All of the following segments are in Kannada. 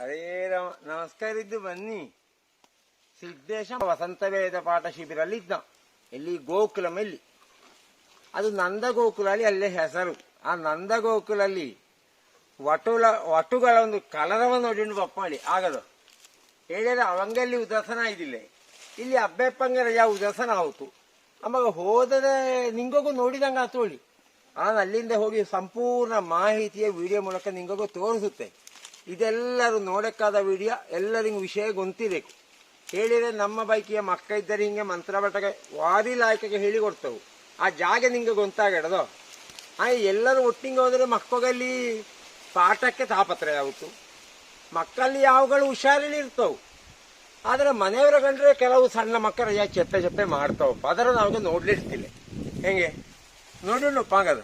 ಹರೇ ನಮಸ್ಕಾರ ಇದ್ದು ಬನ್ನಿ. ಸಿದ್ದೇಶ ವಸಂತ ವೇದ ಪಾಠ ಶಿಬಿರಲ್ಲಿ ಇದ್ದ ಇಲ್ಲಿ ಗೋಕುಲಂ ಇಲ್ಲಿ. ಅದು ನಂದ ಗೋಕುಲ ಅಲ್ಲಿ ಅಲ್ಲೇ ಹೆಸರು. ಆ ನಂದ ಗೋಕುಲಲ್ಲಿ ವಟುಲ, ವಟುಗಳ ಒಂದು ಕಲರವನ್ನು ನೋಡಿಕೊಂಡು ಬಪ್ಪಾಳಿ. ಆಗದು. ಹೇಳಿದ್ರೆ ಅವಂಗಲ್ಲಿ ಉದಾಸನ ಇದಿಲ್ಲ. ಇಲ್ಲಿ ಅಬ್ಬೆಪ್ಪಂಗರ ಯಾವ ಉದಾಸನ ಆಯ್ತು ನಮಗ ಹೋದರೆ ನಿಂಗೊಗೂ ನೋಡಿದಂಗೆ ಆತೋಳಿ ನಾನು ಅಲ್ಲಿಂದ ಹೋಗಿ ಸಂಪೂರ್ಣ ಮಾಹಿತಿಯ ವಿಡಿಯೋ ಮೂಲಕ ನಿಂಗೊಗೂ ತೋರಿಸುತ್ತೆ. ಇದೆಲ್ಲರೂ ನೋಡಕ್ಕಾದ ವಿಡಿಯೋ ಎಲ್ಲರಿಗೂ ವಿಷಯ ಗೊಂತಿದೆ ಹೇಳಿದರೆ ನಮ್ಮ ಬೈಕಿಯ ಮಕ್ಕ ಇದ್ದರೆ ಹಿಂಗೆ ಮಂತ್ರ ಬಟ್ಟಗೆ ವಾರಿ ಲಾಯಕಗೆ ಹೇಳಿ ಕೊಡ್ತವು. ಆ ಜಾಗ ನಿಂಗೆ ಗೊಂತಾಗಡದೋ ಆ, ಎಲ್ಲರೂ ಒಟ್ಟಿಗೆ ಹೋದರೆ ಮಕ್ಕಳಲ್ಲಿ ಪಾಠಕ್ಕೆ ತಾಪತ್ರ ಯಾವತ್ತು ಮಕ್ಕಳಲ್ಲಿ ಯಾವಗಳು ಹುಷಾರಲ್ಲಿ ಇರ್ತವು. ಆದರೆ ಮನೆಯವರ ಕಂಡ್ರೆ ಕೆಲವು ಸಣ್ಣ ಮಕ್ಕಳ ಯಾ ಚೆಪ್ಪೆ ಚೆಪ್ಪೆ ಮಾಡ್ತಾವಪ್ಪ. ಅದರ ನಾವು ನೋಡ್ಲಿರ್ತಿಲ್ಲ. ಹೆಂಗೆ? ನೋಡಿಲ್ಲಪ್ಪ ಆಗದ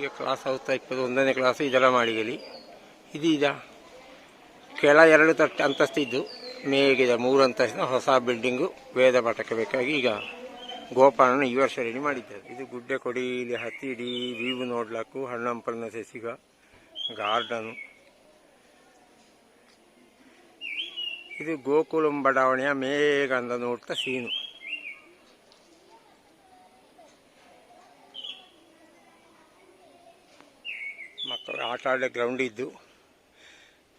ಈಗ ಕ್ಲಾಸ್ ಆಗ್ತಾ ಇಪ್ಪತ್ತು ಒಂದನೇ ಕ್ಲಾಸ್ ಇದೆಲ್ಲ ಮಾಡಿಗಲಿ ಇದು ಇದ ಕೆಳ ಎರಡು ತಟ್ಟು ಅಂತಸ್ತಿದ್ದು ಮೇಗಿದೆ ಮೂರು ಅಂತಸ್ತಿನ ಹೊಸ ಬಿಲ್ಡಿಂಗು ವೇದ ಪಾಠಕ್ಕೆ ಬೇಕಾಗಿ ಈಗ ಗೋಪಾಲನ ಈ ವರ್ಷ ರೆಡಿ ಮಾಡಿದ್ದಾರೆ. ಇದು ಗುಡ್ಡೆ ಕೊಡಿ, ಇಲ್ಲಿ ಹತ್ತಿಡಿ ವೀವು ನೋಡ್ಲಾಕು, ಹಣ್ಣಂಪಲ್ನ ಸಸಿಗ ಗಾರ್ಡನು ಇದು ಗೋಕುಲಂ ಬಡಾವಣೆಯ ಮೇಗ ಅಂತ ನೋಡ್ತಾ ಸೀನು ಮಕ್ಕಳು ಆಟ ಆಡೋ ಗ್ರೌಂಡ್ ಇದ್ದು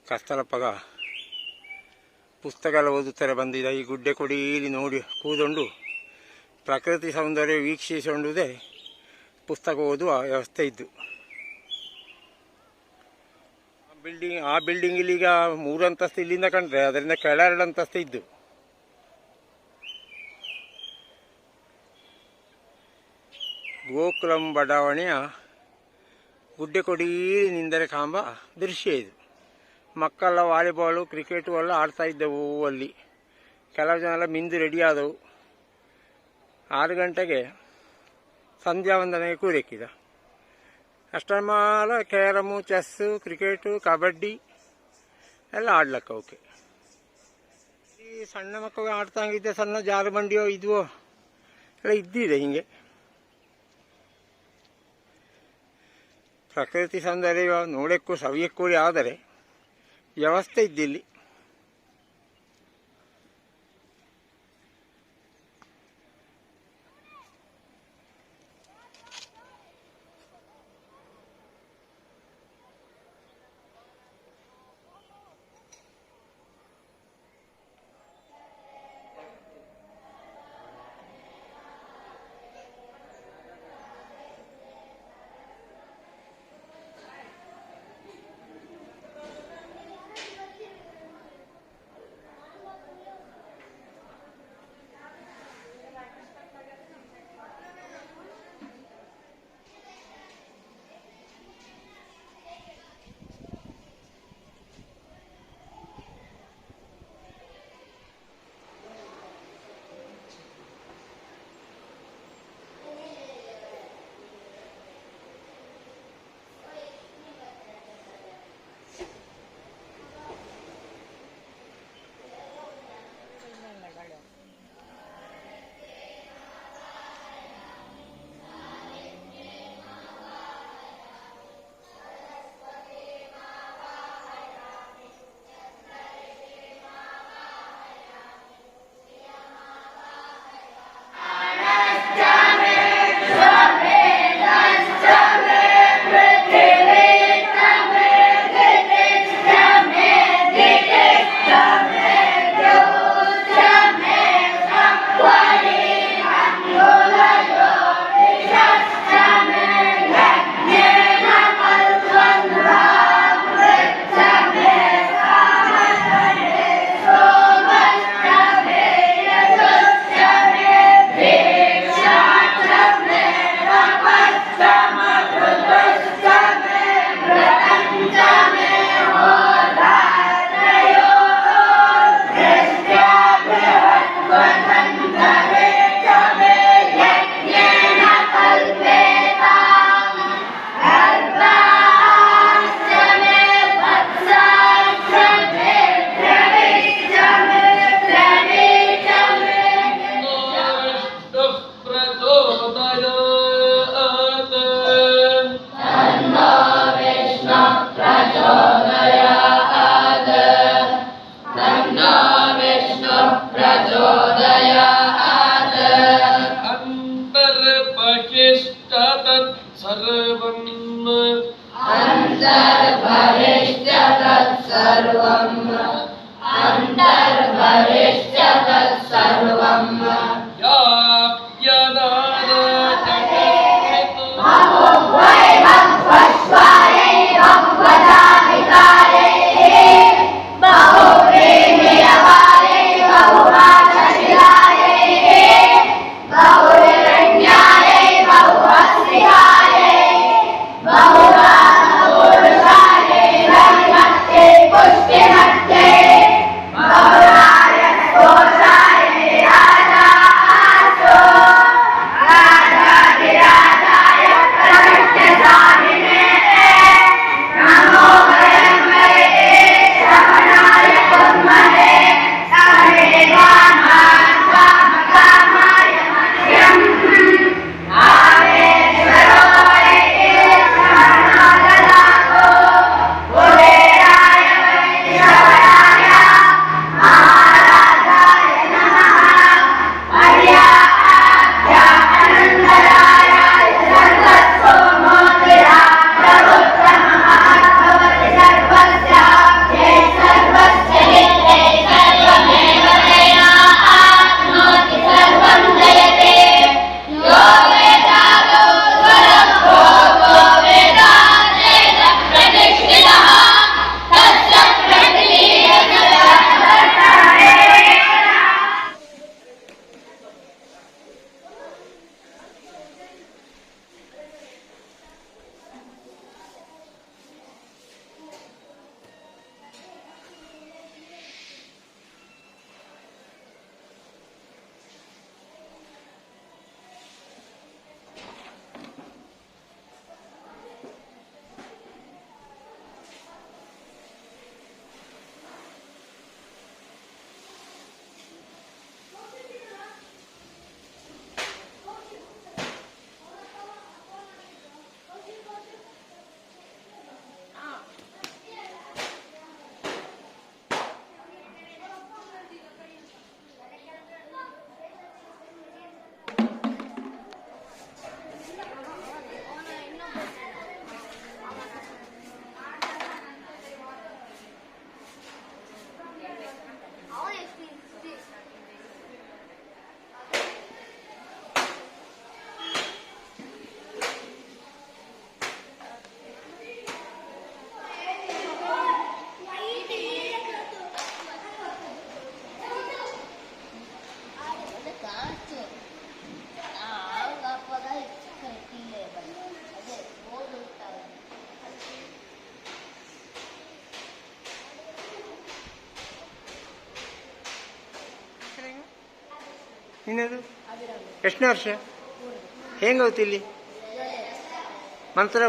ಕಸ್ತಲಪ್ಪಗ ಪುಸ್ತಕ ಎಲ್ಲ ಓದುತ್ತಾರೆ ಬಂದಿದ್ದ. ಈ ಗುಡ್ಡೆ ಇಲ್ಲಿ ನೋಡಿ ಕೂದೊಂಡು ಪ್ರಕೃತಿ ಸೌಂದರ್ಯ ವೀಕ್ಷಿಸಿಕೊಂಡುದೇ ಪುಸ್ತಕ ಓದುವ ವ್ಯವಸ್ಥೆ ಇದ್ದು. ಬಿಲ್ಡಿಂಗ್ ಆ ಬಿಲ್ಡಿಂಗ್ ಈಗ ಮೂರು ಅಂತಸ್ತು ಇಲ್ಲಿಂದ ಕಂಡ್ರೆ ಅದರಿಂದ ಕೆಳ ಎರಡು ಅಂತಸ್ತು ಇದ್ದು. ಗೋಕುಲಂ ಬಡಾವಣೆಯ ಗುಡ್ಡೆ ಕೊಡೀನಿಂದರೆ ಕಾಂಬ ದೃಶ್ಯ ಇದು. ಮಕ್ಕಳ ವಾಲಿಬಾಲು ಕ್ರಿಕೆಟು ಎಲ್ಲ ಆಡ್ತಾ ಇದ್ದವು ಅಲ್ಲಿ. ಕೆಲವು ಜನ ಎಲ್ಲ ಮಿಂದು ರೆಡಿ ಆದವು. ಆರು ಗಂಟೆಗೆ ಸಂಧ್ಯಾ ವಂದನೆಗೆ ಕೂರೆಕ್ಕಿದ. ಅಷ್ಟಮಾಲ ಕ್ಯಾರಮು ಚೆಸ್ಸು ಕ್ರಿಕೆಟು ಕಬಡ್ಡಿ ಎಲ್ಲ ಆಡ್ಲಕ್ಕ ಅವಕ್ಕೆ. ಈ ಸಣ್ಣ ಮಕ್ಕಳು ಆಡ್ತಂಗಿದ್ದೆ ಸಣ್ಣ ಜಾರು ಬಂಡಿಯೋ ಇದ್ವೋ ಎಲ್ಲ ಇದ್ದಿದೆ ಹಿಂಗೆ. ಪ್ರಕೃತಿ ಸೌಂದರ್ಯ ನೋಡೋಕ್ಕೂ ಸವಿಯಕ್ಕೂ ಆದರೆ ವ್ಯವಸ್ಥೆ ಇದ್ದಿಲ್ಲಿ ನಿನ್ನದು ಎಷ್ಟನೇ ವರ್ಷ? ಹೆಂಗ ಇಲ್ಲಿ? ಮಂತ್ರ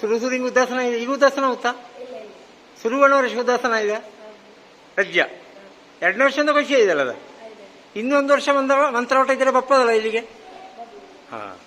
ಸುರು ಸುರು ಹಿಂಗೆ ಉದಾಸನ ಇದೆ. ಈಗ ಉದಾಸನ ಹೋಗ್ತಾ ಸುರುವಣ ವರ್ಷ ಉದಾಸನ ಇದೆ. ರಜ್ಯ ಎರಡನೇ ವರ್ಷದಿಂದ ಖುಷಿ ಇದೆಯಲ್ಲ ಅದ? ಇನ್ನೊಂದು ವರ್ಷ ಬಂದ ಮಂತ್ರ ಹೊಟ್ಟ ಇದ್ರೆ ಬಪ್ಪದಲ್ಲ ಇಲ್ಲಿಗೆ? ಹಾ.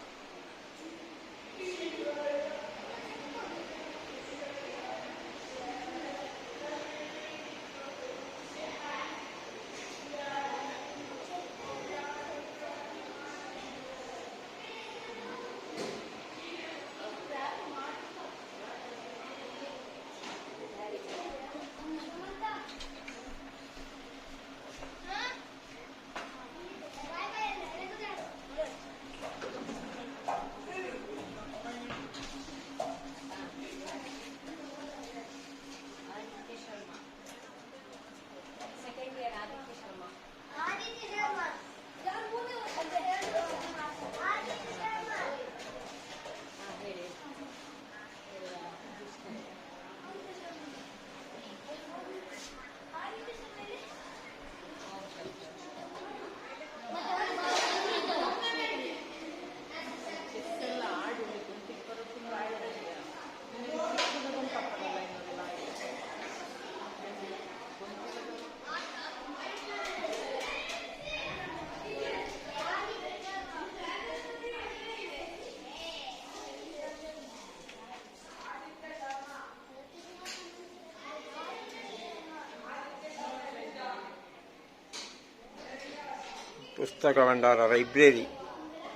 ಪುಸ್ತಕ ಭಂಡಾರ ಲೈಬ್ರರಿ.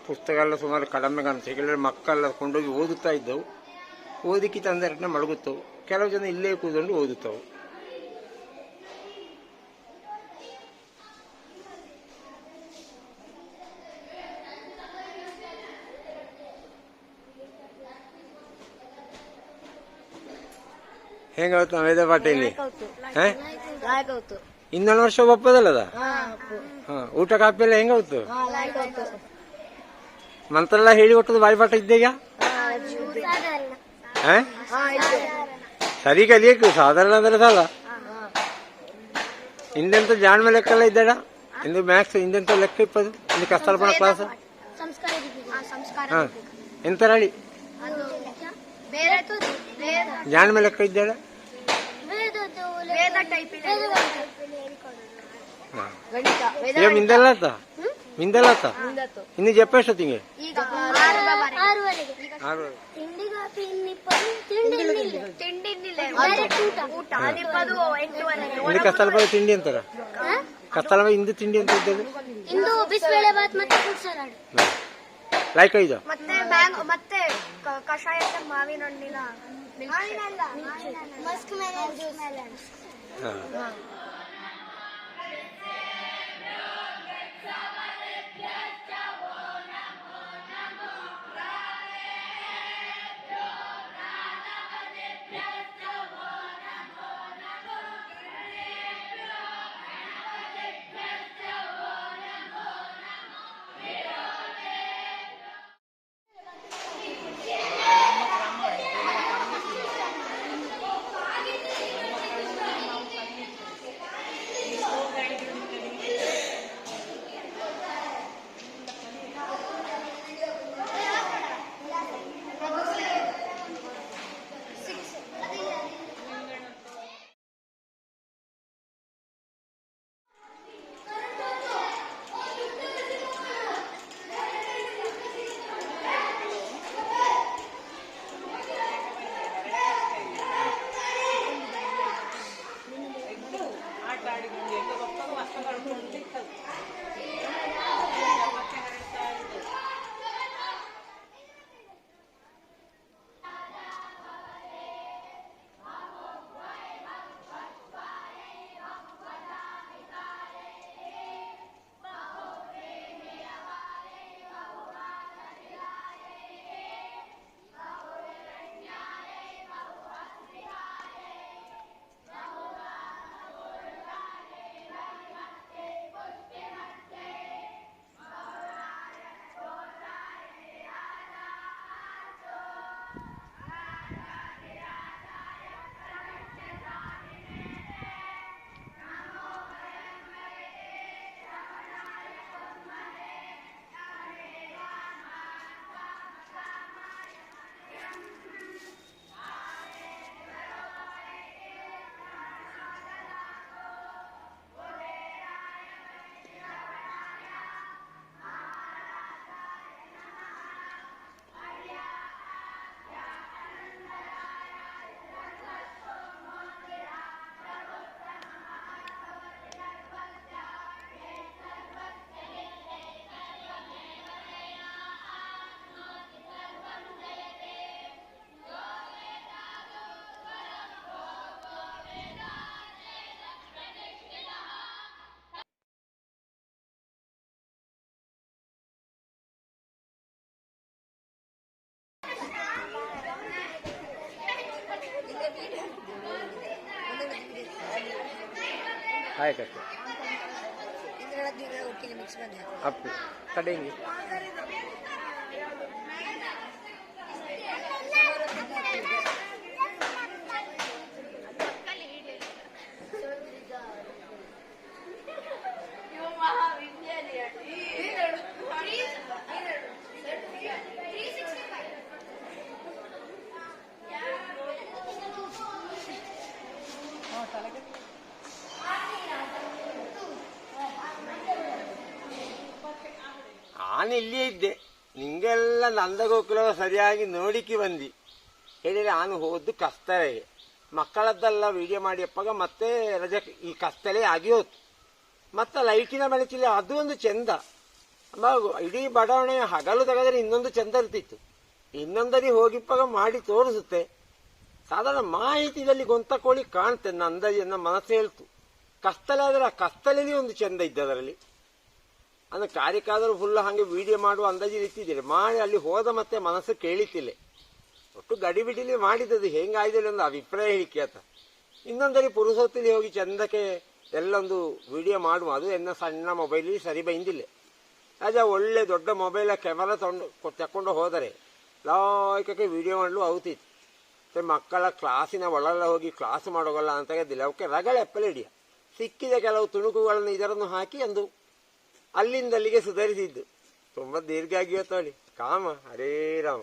ಪುಸ್ತಕ ಎಲ್ಲ ಸುಮಾರು ಕಡಿಮೆ ಕಾಣುತ್ತೆ. ಕೆಲವರು ಮಕ್ಕಳೆಲ್ಲ ಕೊಂಡೋಗಿ ಓದುತ್ತಾ ಇದ್ದವು. ಓದಿಕ್ಕೆ ತಂದರನ್ನ ಮಲಗುತ್ತವು. ಕೆಲವು ಜನ ಇಲ್ಲೇ ಕೂತ್ಕೊಂಡು ಓದುತ್ತವು. ಹೆಂಗಾಗುತ್ತೆ ನಾವು ವೇದ ಪಾಠ ಇಲ್ಲಿ ಇನ್ನೊಂದು ವರ್ಷ ಒಪ್ಪದಲ್ಲದ? ಊಟ ಕಾಪಿ ಎಲ್ಲ ಹೆಂಗ ಹೋಗ್ತು ಮಂತ್ರೆಲ್ಲ ಹೇಳಿ ಕೊಟ್ಟದ ಬಾಯಿ ಪಾಠ ಇದ್ದೀಗ? ಸರಿ ಕಲಿಯಕ್ಕೆ ಸಾಧಾರಣ ಅಂದ್ರೆ ಸಾಲ. ಹಿಂದೆಂತ ಜಾಣ್ಮೆ ಲೆಕ್ಕ ಎಲ್ಲ ಇದ್ದಾಡ? ಇಂದು ಮ್ಯಾಥ್ಸ್ ಹಿಂದೆಂತ ಲೆಕ್ಕ ಇಪ್ಪದು ಇಲ್ಲಿ ಕಷ್ಟಪಣ ಕ್ಲಾಸ್ ಎಂತ ಹೇಳಿ ಜಾಣ್ಮೆ ಲೆಕ್ಕ ಇದ್ದಾಡ? ವೇದ ಟೈಪ್ ಹಾ. ಗಣಿತ ವೇದ ಆರು- ಆರುವರೆಗೆ. ಆರು ತಿಂಡಿ ಕಾಫಿ ತಿಂಡಿ ತಿಂಡಿ ಊಟ. ಊಟ. ಅನ್ನಿಪ್ಪದು ಎಂಟುವರೆಗೆ ಇಲ್ಲಿ ಕಸ್ತಲಪದ ತಿಂಡಿ ಅಂತಾರ? ಕಸ್ತಲಪ ಇಂದು ತಿಂಡಿ ಅಂತ ಇದ್ದದ್ದು? ಇಂದು ಬಿಸಿಬೇಳೆ ಬಾತ್ ಮತ್ತೆ ಫ್ರೂಟ್ ಸಲಾಡ್ ಲೈಕ್ ಐದು? ಮತ್ತೆ ಮ್ಯಾಂಗೋ ಮತ್ತೆ ಕ- ಕಷಾಯಕ್ಕೆ ಮಾವಿನ ಹಣ್ಣಿನ. Aynen lan. Aynen. Maskı melen. Maskı melen. Ha. ಒಟ್ಟಿಗೆ ಮಿಕ್ಸ್ ಮಾಡಿ ಅಪ್ಪು ಕಡೆಂಗಿ ನಾನು ಇಲ್ಲಿಯೇ ಇದ್ದೆ. ನಿಂಗೆಲ್ಲ ನಂದಗೋಕುಲ ಸರಿಯಾಗಿ ನೋಡಿಕೆ ಬಂದಿ ಹೇಳಿದ್ರೆ ನಾನು ಹೋದ್ದು ಕಸ್ತಲೆಗೆ ಮಕ್ಕಳದ್ದೆಲ್ಲ ವಿಡಿಯೋ ಮಾಡಿಯಪ್ಪಾಗ ಮತ್ತೆ ರಜೆ ಈ ಕಸ್ತಲೆ ಆಗಿ ಹೋಯ್ತು. ಮತ್ತೆ ಲೈಟಿನ ಬೆಳಕಿಲ್ಲ ಅದು ಒಂದು ಚಂದ. ಇಡೀ ಬಡಾವಣೆ ಹಗಲು ತೆಗೆದ್ರೆ ಇನ್ನೊಂದು ಚಂದ ಇರ್ತಿತ್ತು. ಇನ್ನೊಂದರಿ ಹೋಗಿಪ್ಪಾಗ ಮಾಡಿ ತೋರಿಸುತ್ತೆ. ಸಾಧಾರಣ ಮಾಹಿತಿಯಲ್ಲಿ ಗೊಂತಕೋಳಿ ಕಾಣ್ತೆ ನನ್ನ ಅಂದಾಜು ನನ್ನ ಮನಸ್ಸು ಹೇಳ್ತು. ಕಸ್ತಲೆ ಆದ್ರೆ ಆ ಕಸ್ತಲೆಯಲ್ಲಿ ಒಂದು ಚಂದ ಇದ್ದ ಅದರಲ್ಲಿ. ಅಂದ್ರೆ ಕಾರ್ಯಕ್ಕಾದರೂ ಫುಲ್ ಹಾಗೆ ವಿಡಿಯೋ ಮಾಡುವ ಅಂದಾಜು ಇತ್ತಿದ್ದೀರಿ ಮಾಡಿ ಅಲ್ಲಿ ಹೋದ ಮತ್ತೆ ಮನಸ್ಸು ಕೇಳಿತಿಲ್ಲ. ಒಟ್ಟು ಗಡಿಬಿಡಿಲಿ ಮಾಡಿದ್ದದು ಹೆಂಗಾಯ್ದಿಲ್ಲ ಒಂದು ಅಭಿಪ್ರಾಯ ಹೇಳಿಕೆ ಆತ ಇನ್ನೊಂದರಿ ಪುರುಸೊತ್ತಿಲಿ ಹೋಗಿ ಚಂದಕ್ಕೆ ಎಲ್ಲೊಂದು ವಿಡಿಯೋ ಮಾಡುವ. ಅದು ಎನ್ನ ಸಣ್ಣ ಮೊಬೈಲ್ ಸರಿ ಬೈಂದಿಲ್ಲ. ಅದ ಒಳ್ಳೆ ದೊಡ್ಡ ಮೊಬೈಲ್ ಕ್ಯಾಮರಾ ತಗೊಂಡು ತಕ್ಕೊಂಡು ಹೋದರೆ ಲಾಯ್ಕಕ್ಕೆ ವಿಡಿಯೋ ಮಾಡಲು ಆಗುತ್ತಿತ್ತು ಮಕ್ಕಳ ಕ್ಲಾಸಿನ ಒಳಗೆ ಹೋಗಿ ಕ್ಲಾಸ್ ಮಾಡೋಗಲ್ಲ ಅಂತ ಅವಕ್ಕೆ ರಗಳೆ ಎಪ್ಪಲೆ ಹಿಡಿಯ. ಸಿಕ್ಕಿದ ಕೆಲವು ತುಣುಕುಗಳನ್ನು ಇದರನ್ನು ಹಾಕಿ ಒಂದು ಅಲ್ಲಿಂದ ಅಲ್ಲಿಗೆ ಸುಧಾರಿಸಿದ್ದು. ತುಂಬಾ ದೀರ್ಘ ಆಗಿವತ್ತು ಕಾಮ ಹರೇ ರಾಮ.